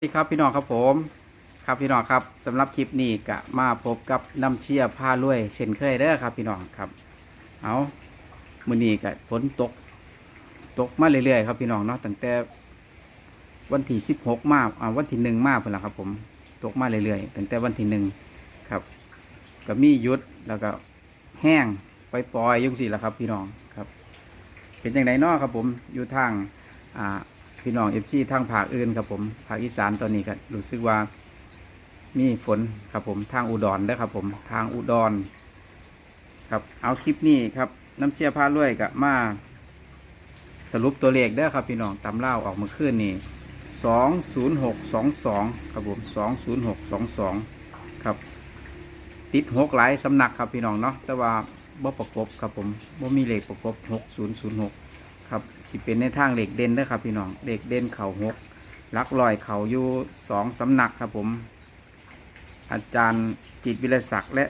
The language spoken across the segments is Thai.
สวัสดีครับพี่น้องครับผมครับพี่น้องครับสำหรับคลิปนี้ก็มาพบกับน้ำเชี่ยผ้าลวยเช่นเคยเด้อครับ พี่น้องครับ เอามือนี้ก็ฝนตก ตกมาเรื่อยๆครับพี่น้องเนาะตั้งแต่วันที่16มาอ่าวันที่หนึ่งมาเพิ่นละครับ ผมตกมาเรื่อยๆตั้งแต่วันที่หนึ่งครับก็มีหยุดแล้วก็แห้งไปปล่อยๆยุ่งสิละครับ พี่น้องครับ เป็นอยังไงเนาะครับผมอยู่ทางอ่า พี่น้องเอฟซีทางภาคอื่นครับผมภาคอีสานตอนนี้ก็รู้สึกว่ามีฝนครับผมทางอุดรด้อครับผมทางอุดร ครับเอาคลิปนี้ครับน้ำเชี่ยผ้าลวยกับมาสรุปตัวเลขเด้ครับพี่น้องตำเล่าออกมาขึ้นนี่สองศูนย์หกสองสองครับผมสองศูนย์หกสองสองครับ ติดหกหลายสำนักครับพี่น้องเนาะแต่ว่าบ่ประกบครับผมบ่มีเลขประกบหกศูนย์ศูนย์หก ครับสิเป็นในทางเหล็กเด่นเด้อครับพี่น้องเหล็กเด่นเข่าหกลักลอยเขาอยู่สองสำนักครับผม อาจารย์จิตวิรศักดิ์และ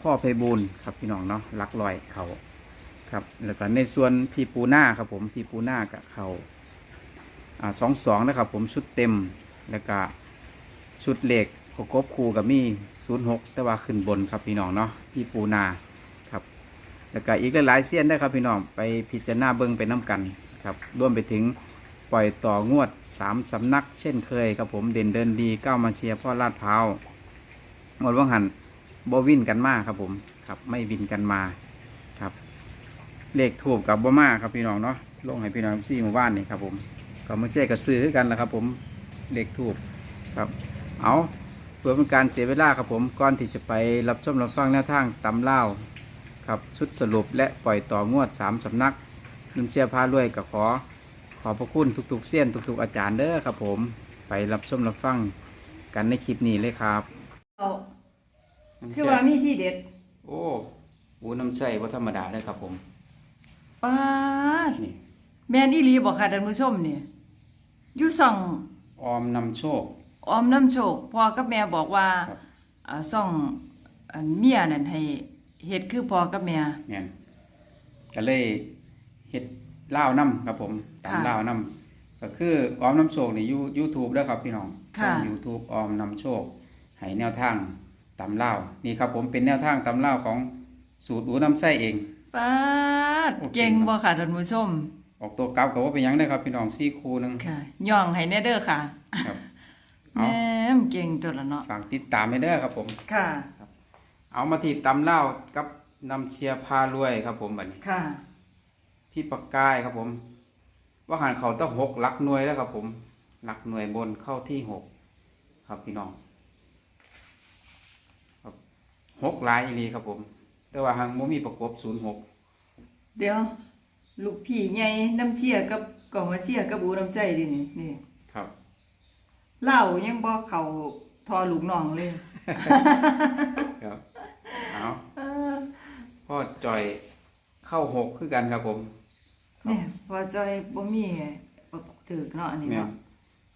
พ่อไพบูลครับพี่น้องเนาะลักลอยเขาครับแล้วก็ในส่วนพี่ปูหน้าครับผมพี่ปูหน้ากับเขา่าสองสองนะครับผมชุดเต็มแล้วก็ชุดเหล็กประกบคูกับมีศูนย์หกแต่ว่าขึ้นบนครับพี่น้องเนาะพี่ปูนา แล้วก็อีกหลายๆเสี้ยนได้ครับพี่น้องไปพิจารณาเบิ้งไปน้ำกันครับรวมไปถึงปล่อยต่องวดสามสำนัก เช่นเคยครับผมเด่นเดินดีก้าวมาเชียร์พ่อลาดพร้าวหมดว่างหันบวินกันมาครับผมครับไม่วินกันมาครับ เลขถูกกับบ่มาครับพี่น้องเนาะลงให้พี่น้องซี่หมู่บ้านนี่ครับผมก็มาเชียร์กับซื้อกันแหละครับผมเลขถูกครับเอาเพื่อเป็นการเสียเวลาครับผมก่อนที่จะไปรับชมรับฟังแนวทางตำเล่า ครับชุดสรุปและปล่อยต่องวด 3 สำนักนุ่มเชียร์พารวยก็ขอ ขอบพระคุณทุกๆเสี้ยนทุก ๆ อาจารย์เด้อครับผมไปรับชมรับฟังกันในคลิปนี้เลยครับเอาคือว่ามีที่เด็ดโอ้บูน้ำใส่ว่าธรรมดาเลยครับผมป้าดนี่แม่นอีหลีบอกค่ะท่านผู้ชมเนี่ยอยู่ส่อง ออมนำโชค ออมน้ำโชคพ่อกับแม่บอกว่าครับ อ่าส่องอันเมียนั่นให้ เฮ็ดคือพ่อกับแม่เนี่ยก็เลยเฮ็ดล่าวน้ำครับผมตามค่ะล่าวน้ำก็คือออมน้ำโชคนี่ยูยูทูบเด้อครับพี่น้องค่ะยูทูบออมนำโชคให้แนวทางตำเล่าวนี่ครับผมเป็นแนวทางตำเล่าวของสูตรอูน้ำไส้เอง ป้าดโอเค เก่งบ่ค่ะท่านผู้ชมออกตัวกลับก็ว่าเป็นหยังได้อครับพี่น้องซี่คูหนึง ค่ะย่องให้แน่เด้อค่ะครับเอาแม่มเก่งตัวละเนาะฝากติดตามให้เด้อครับผม ค่ะ เอามาที่ตำเล่าวกับนำเชียร์พารวยครับผมบัดนี้ ค่ะ พี่ปากกายครับผม ว่าหันเขาต้องหกหลักหน่วยแล้วครับ ผมหลักหน่วยบนเข้าที่หกครับพี่น้องครับหกหลายอีหลีครับผม แต่ว่าหางโมมีประกบศูนย์หกเดี๋ยว ลูกพี่ใหญ่น้ำเชี่ยกับกล่องมาเชี่ยกับอูน้ำใจดินี่นี่ครับ เหล้ายังบ่เข้าทอลูกน้องเลย ครับ เอาเออพ่อจอยเข้าหกคือกันครับผมเนี่ยพอจอยบ่มีประกอบถือเนาะอันนี้แม่นเนาะ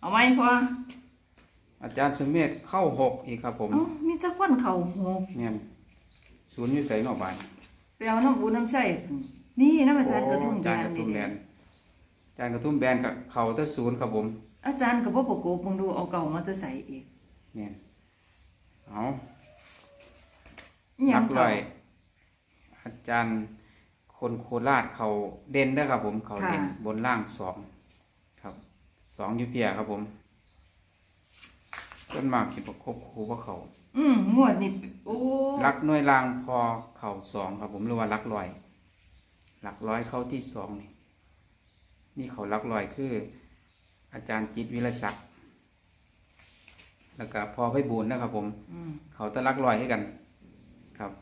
เอาไหมพออาจารย์สมเมธเข้าหกอีกครับผมเอ้ามีแตะควันเข้าหกเนี่ยศูนย์อยุใส่นอกบ้านไปเอาน้ำอูน้ำใส่นี่น้ำอาจารย์กระทุ่มอาแบจารย์นกระทุ่มนี่แบนอาจารย์กระทุ่มแบนกับเขาแตะศูนย์ครับผม อาจารย์ก็บ่ประกบมึงดูเอาเก่ามาจะใส่อีกเนี่ยเอาอี หยันังบเข้าร้อย อาจารย์คนโคราชเขาเด่นได้อครับผม เขาเด่นค่ะบนล่างสองครับสองอยูเพียครับผมต้นมากสิประคบครูว่าเขาอืมงวดนี่โอ้รักหน่วยล่างพอเข่าสองครับผมหรือว่ารักลอยรักร้อยเข้าที่สองนี่นี่เขารักลอยคือ อาจารย์จิตวิรศักดิ์แล้วก็พอไพบูลย์นะครับผมอืมเขาตะรักลอยให้กัน ครับ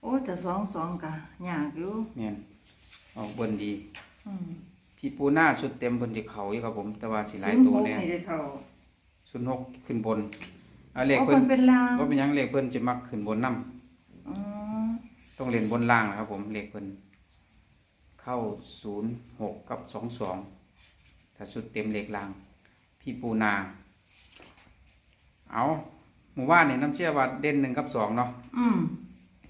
โอ้แต่สองสองก็ยากอยู่เนี่ยออกบนดี อืมพี่ปูหน้าชุดเต็มบนที่เขาอยู่ครับผม แต่ว่าสิหลายศูนย์ตัวหกเนี่ยนี่ได้เท่าชุดหกขึ้นบนเอาเลขเอาเพิ่เพิ่นนเป็นลาง ว่าเป็นหยังเลขเพิ่นจะมักขึ้นบนน้อ๋อำต้องเล่นบนล่างนะครับ ผมเลขเพิ่นเข้าศูนย์หกกับสองสองถ้าชุดเต็มเลขล่าง พี่ปูนา เอา หมู่บ้านนี่น้ำเชื่อว่าเด่นหนึ่งกับสองเนาะอืม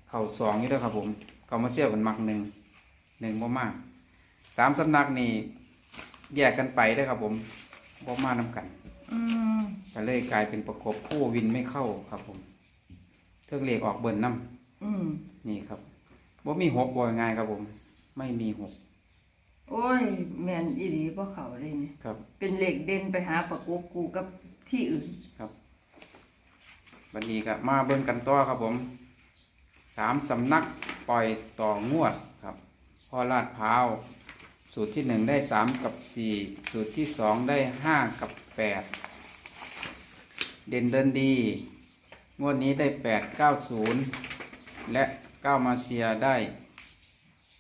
เข่าสองอยู่ด้วยครับผมเขามาเชื่อกันมักหนึ่งหนึ่งบ่มากสามสำนักนี่แยกกันไปได้อครับผมบ่มานำกันอืมก็เลยกลายเป็นประกบคู่วินไม่เข้าครับผมเทิงเลขออกเบิ่นน้อืมำนี่ครับว่ามีหกบ่ง่ายครับผม ไม่มีหกโอ้ย แม่นอีหลีบ่เข้าเลยนี่ครับ เป็นเหล็กเด่นไปหาประกบกูกับที่อื่น ครับ บันนี้ก็มาเบิ่งกันต่อครับผมสามสำนักปล่อยต่องวดครับพอลาดพร้าวสูตรที่หนึ่งได้สามกับสี่สูตรที่สองได้ห้ากับแปดเด่นเดินดี งวดนี้ได้แปดเก้าศูนย์และเก้ามาเซียได้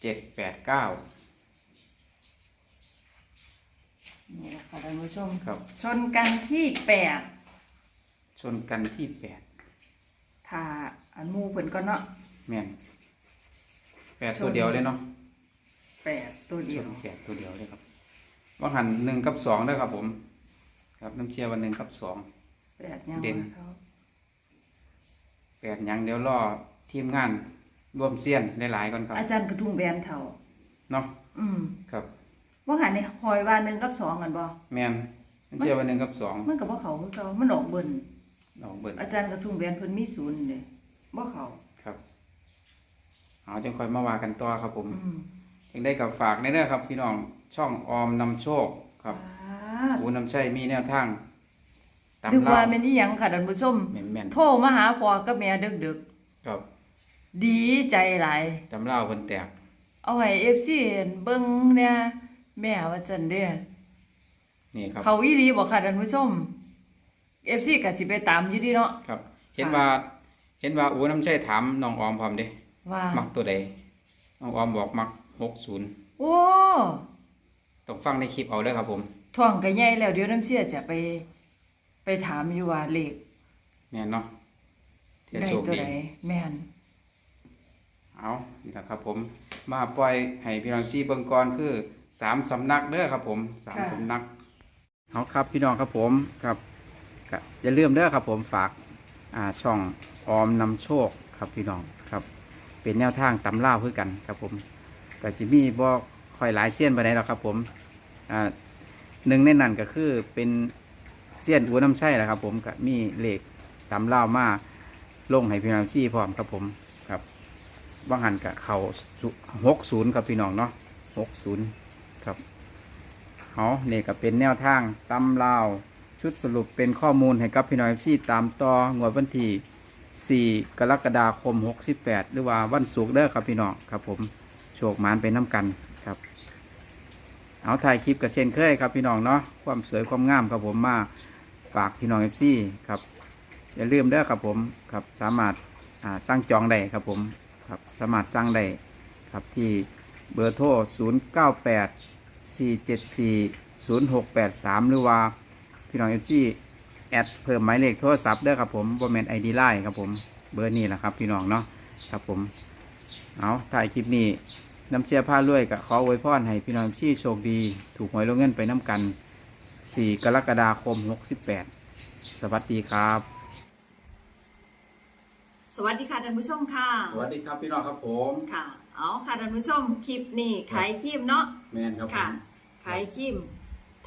เจ็ดแปดเก้านี่แหละค่ะท่านผู้ชมครับ ชนกันที่แปด ชนกันที่แปด ถ้าอันหมูเพิ่นก็เนาะแม่นแปดตัวเดียวเลยเนาะแปดตัวเดียวแปดตัวเดียวเลยครับว่าหันหนึ่งกับสองได้อครับ ผม ครับน้ำเชียร์วันหนึ่งกับสอง แปดยังเด่นวะเขาแปดหยังเดี๋ยวรอทีมงานร่วมเซียนหลายๆก่อนครับอาจารย์กระทุ่งแบนเถ่า เนาะอืมครับ ว่าหันในคอยว่าหนึ่งกับสองกันบ่แมนน้ำเชียร์วันหนึ่งกับสองมันกับว่าเขาคือเขามันออกเบิ่น ออกเบิดอาจารย์กระทุ่งแบนเพิ่นมีศูนย์เด้บ่เขาครับเอาจังคอยมาว่ากันต่อครับผมอืมยังได้กับฝากในเด้อครับ พี่น้องช่องออมนำโชคครับอ่าอูนำชัยมีแนวทางตามนึกเล่าว่าแม่นอีหยังค่ะท่านผู้ชม แม่นแม่นโทรมาหาพ่อกับแม่ดึกครับๆ ดีใจหลาย ตำเล่าเพิ่นแตกเอาให้ FC เห็นเบิ่งเนี่ยแม่ว่าจังเด้นี่ครับ เขาอีหลีบ่ค่ะท่านผู้ชม FC ก็สิไปตามอยู่ดีเนาะครับ เห็นว่า เห็นว่าอูน้ำชัยถามน้องออมพร้อมเด้ว่ามักตัวใดน้องออมบอกมักหกศูนย์โอ้ต้องฟังในคลิปเอาเด้อครับผมท้องก็ใหญ่แล้วเดี๋ยวน้ำเสียจะไป ไปถามอยู่ว่าเลขแม่นเนาะเทียได้โชคตัวดีใดแม่นเอานี่นะครับผม มาปล่อยให้พี่น้องจี้เบิ่งก่อนคือสามสำนักเด้อครับผมสามสำนักเอาครับพี่น้องครับผมครับ ก็อย่าลืมเด้อครับผมฝากอ่าช่องออมนำโชคครับพี่น้องครับ เป็นแนวทางตำล่าวคือกันครับผมก็จะมีบ่ค่อยหลายเสี้ยนไปไหนหรอกครับผมอ่าหนึ่งในนั้นก็คือเป็นเสี้ยนอูน้ำใช่แหละครับ ผมก็มีเลขตำล่ามาลงให้พี่น้องชี้พร้อมครับผมครับว่างหันกับเขาหกศูนย์ครับพี่น้องเนาะหกศูนย์ครับเอาเนี่ยก็เป็นแนวทางตำลา ชุดสรุปเป็นข้อมูลให้กับพี่น้องที่ตามต่องวดวันที่4 กรกฎาคม 68 หรือว่าวันศุกร์เด้อครับพี่น้องครับผมโชคหมานไปน้ำกันครับ เอาถ่ายคลิปกับเช่นเคยครับพี่น้องเนาะความสวยความงามครับผมมาฝากพี่น้องเอฟซีครับอย่าลืมเด้อครับผมครับสามารถสร้างจองได้ครับผมครับสามารถสร้างได้ครับที่เบอร์โทร 098 4740683 หรือว่า พี่น้องเอจีแอดเพิ่มหมายเลขโทรศัพท์เด้อครับผมบอมเมนไอดีไลน์ครับผมเบอร์นี้แหละครับพี่น้องเนาะครับผมเอาถ่ายคลิปนี้น้ำเชียร์ผ้ารวยกับขออวยพรให้พี่น้องที่โชคดี ถูกหวยลงเงินไปน้ำกัน 4 กรกฎาคม 68 สวัสดีครับ สวัสดีค่ะท่านผู้ชมค่ะสวัสดีครับพี่น้องครับผมค่ะเอาค่ะท่านผู้ชมคลิปนี้ขายครีมเนาะแมนครับผค่ะมขายครีม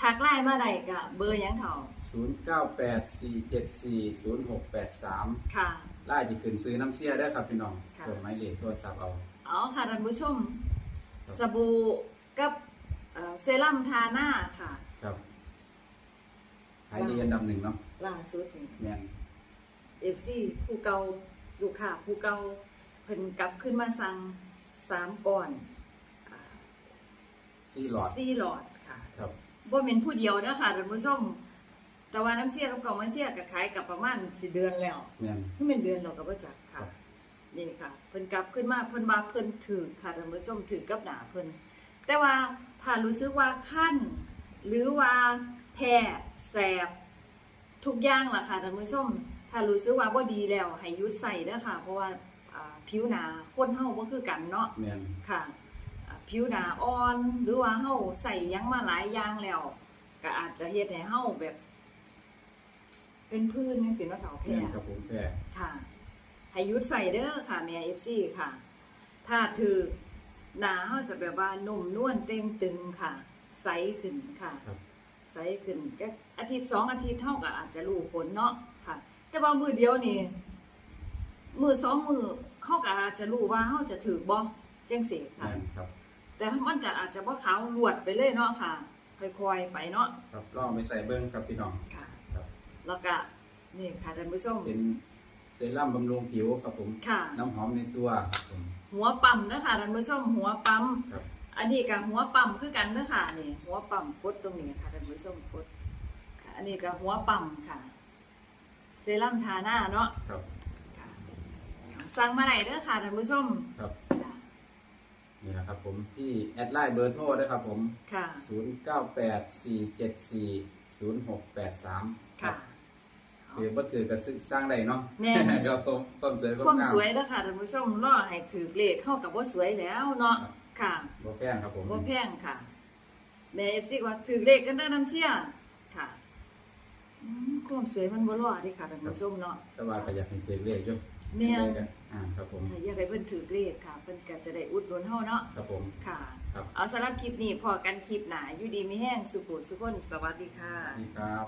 ทักไลน์มาได้ก็เบอร์หยังเถ่า0984740683ค่ะไล่จะขึ้นซื้อน้ำเสียได้อครับพี่น้องค่ะเพิ่มหมายเลขโทรศัพท์เอา เอาค่ะท่านผู้ชม ครับ สบู่กับเอ่อเซรั่มทาหน้าค่ะ ครับขายดีอันดับหนึ่งเนาะล่าสุดนี่ แมนเอฟซีผู้เก่าลูกค้าผู้เก่าเพิ่นกลับขึ้นมาสั่งสามก่อนอ่าซี่หลอดสี่หลอดค่ะ ครับ บ่เป็นผู้เดียวเด้อค่ะท่านผู้ชมแต่ว่าน้ำเสียกับกล่องมันเสียก็ขายกับประมาณสิเดือนแล้วแมนที่เป็นเดือนเราก็บ่จักครัค่ะบนี่ค่ะเพิ่นกลับขึ้นมาเพิ่นว่าเพิ่นถือค่ะท่านผู้ชมถือกับหนาเพิ่นแต่ว่าถ้ารู้สึกว่าคันหรือว่าแพ้แสบ ทุกอย่างล่ะค่ะท่านผู้ชมถ้ารู้สึกว่าบ่ดีแล้วให้หยุดใส่เด้อค่ะ เพราะว่าอ่าผิวหนาคนเฮาบ่คือกันเนาะ แมนค่ะอ่า ผิวหนาอ่อน หรือว่าเฮาใส่หยังมาหลายอย่างแล้ว ก็อาจจะเฮ็ดให้เฮาแบบ เป็นพื้นจังซี่เนาะเฒ่าแมแพ้นครับผมแพ้ค่ะให้หยุดใส่เด้อค่ะแม่ FC ค่ะ ถ้าถือหนาเฮาจะแบบว่านุ่มนวลเต่งตึงค่ะ ใสขึ้นค่ะครับใใสขึ้นก็อาทิตย์สองอาทิตย์เท่ากับอาจจะรู้ผลเนาะค่ะ แต่ว่ามือเดียวนี่มือสองมือเขาก็อาจจะรู้ว่าเขาจะถือบ่จังสิค่ะแม่นครับ แต่มันจะอาจจะว่าขาวรวดไปเลยเนาะค่ะ ค่อยๆไปเนาะครับลองไปใส่เบิ้งครับพี่น้องค่ะครับแล้วก็นี่ค่ะท่านผู้ชมเป็นเซรั่มบำรุงผิวครับผมค่ะ น้ำหอมในตัวครับผม หัวปั๊มนะคะท่านผู้ชมหัวปั๊มครับ อันนี้กับหัวปั๊มคือกันเด้อค่ะนี่หัวปั๊มกดตรงนี้ค่ะท่านผู้ชมกดค่ะอันนี้กับหัวปั๊มค่ะ เซรั่มทาหน้าเนาะครับค่ะสั่งมาไหนเด้อค่ะท่านผู้ชม ครับ ค่ะนี่นะครับผมที่แอดไลน์เบอร์โทรด้วยครับผมค่ะ 0984774063ค่ะคือบ่ถือก็ซื้อสร้างได้เนาะแน่นครับผมความสวยความความงาม สวยเด้อค่ะท่านผู้ชมรอให้ถือเลขเข้ากับว่าสวยแล้วเนาะค่ะบ่แพงครับผมบ่แพงค่ะ แม่เอฟซีว่าถือเลขกันเด้อน้ำเสีย ค่ะอืมความสวยมันบ่รอเดิค่ะท่านผู้ชมเนาะ แต่ว่าก็อยากให้ถือเลขอยู่ แม่นเลขอะอ่าครับผม อยากให้เพิ่นถือเลขค่ะ เพิ่นก็จะได้อุดหนุนเฮาเนาะ ครับผม ค่ะ ครับ เอาสำหรับคลิปนี้พอกันคลิปหนาอยู่ดีมีแห้งสุขุสุขคนสวัสดีค่ะ นี่ครับ